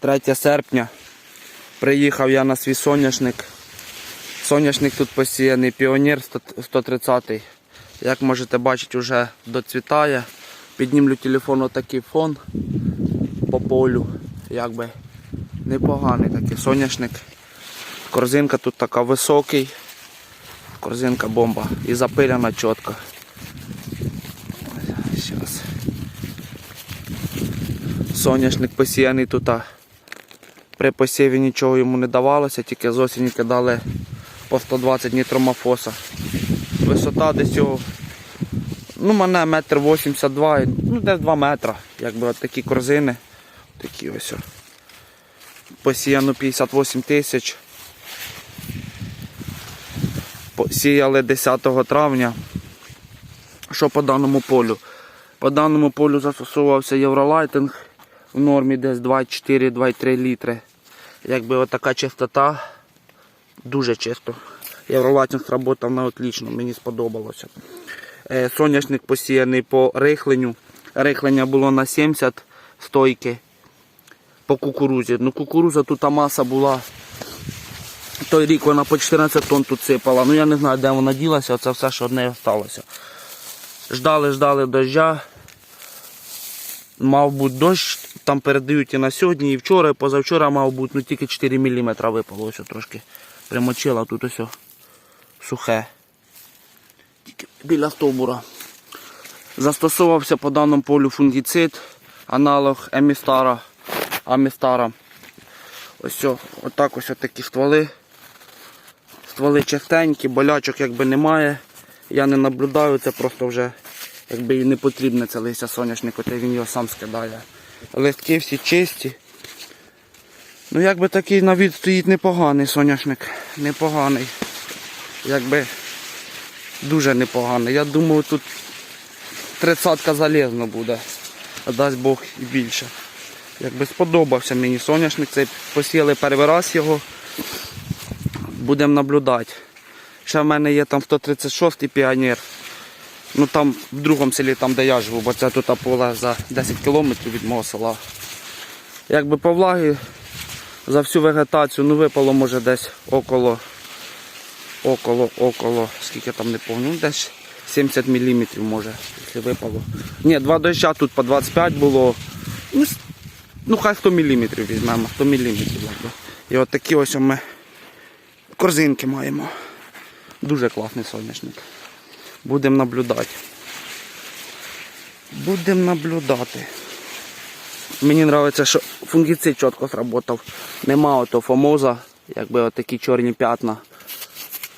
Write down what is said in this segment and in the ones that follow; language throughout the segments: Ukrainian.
3 серпня. Приїхав я на свій соняшник. Соняшник тут посіяний піонер 130. Як можете бачити, вже доцвітає. Піднімлю телефон отакий фон по полю. Якби непоганий такий соняшник. Корзинка тут така високий. Корзинка бомба. І запиляна чітко. Соняшник посіяний тут. При посіві нічого йому не давалося, тільки з осені кидали по 120 нітромафоса. Висота десь його, ну мене метр 82, ну десь 2 метра. Якби от такі корзини. Такі ось. Посіяно 58 тисяч. Посіяли 10 травня. Що по даному полю? По даному полю застосовувався євролайтинг в нормі десь 2,4-2,3 літри. Якби отака чистота, дуже чисто. Євролайтинг працював на отлично, мені сподобалося. Е, Соняшник посіяний по рихленню. Рихлення було на 70 стойки по кукурузі. Ну кукуруза тут маса була. Той рік вона по 14 тонн тут сипала. Ну я не знаю, де вона ділася, це все, що від неї залишилося. Ждали, ждали дождя. Мав бути дощ, там передають і на сьогодні, і вчора, і позавчора мав бути, ну тільки 4 мм випало, ось трошки примочило, тут ось сухе. Тільки біля стовбура. Застосовувався по даному полю фунгіцид, аналог емістара, амістара. Ось отак ось такі стволи. Стволи чистенькі, болячок якби немає. Я не наблюдаю, це просто вже якби і не потрібне це листя соняшник, от він його сам скидає. Листки всі чисті. Ну якби такий на стоїть непоганий соняшник. Непоганий. Якби дуже непоганий. Я думаю, тут тридцятка залізно буде. А дасть Бог і більше. Якби сподобався мені соняшник, цей посіяли перший раз його. Будемо наблюдати. Ще в мене є там 136-й піонер. Ну там в другому селі, там де я живу, бо це тут поле за 10 кілометрів від мого села. Якби по влагі за всю вегетацію ну випало може десь около, около, около, скільки там не пам'ятаю, ну десь 70 мм може, якщо випало. Ні, два доща тут по 25 було. Ну, ну хай 100 мм візьмемо, 100 мм. І от такі ось ми корзинки маємо. Дуже класний соняшник. Будемо наблюдати. Будемо наблюдати. Мені подобається, що фунгіцид чітко сработав. Нема ото фомоза, якби отакі чорні п'ятна,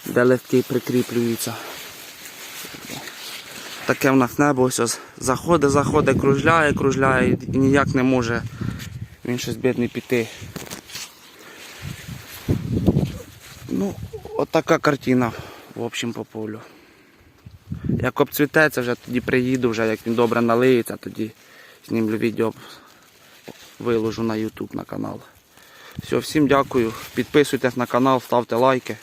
де листки прикріплюються. Таке в нас небо ось заходить, заходить, кружляє, кружляє і ніяк не може він щось бідний піти. Ну, отака картина, в общем, по полю. Як обцвітеться, вже тоді приїду, вже як він добре налиється, тоді знімлю відео, виложу на YouTube на канал. Все, всім дякую. Підписуйтесь на канал, ставте лайки.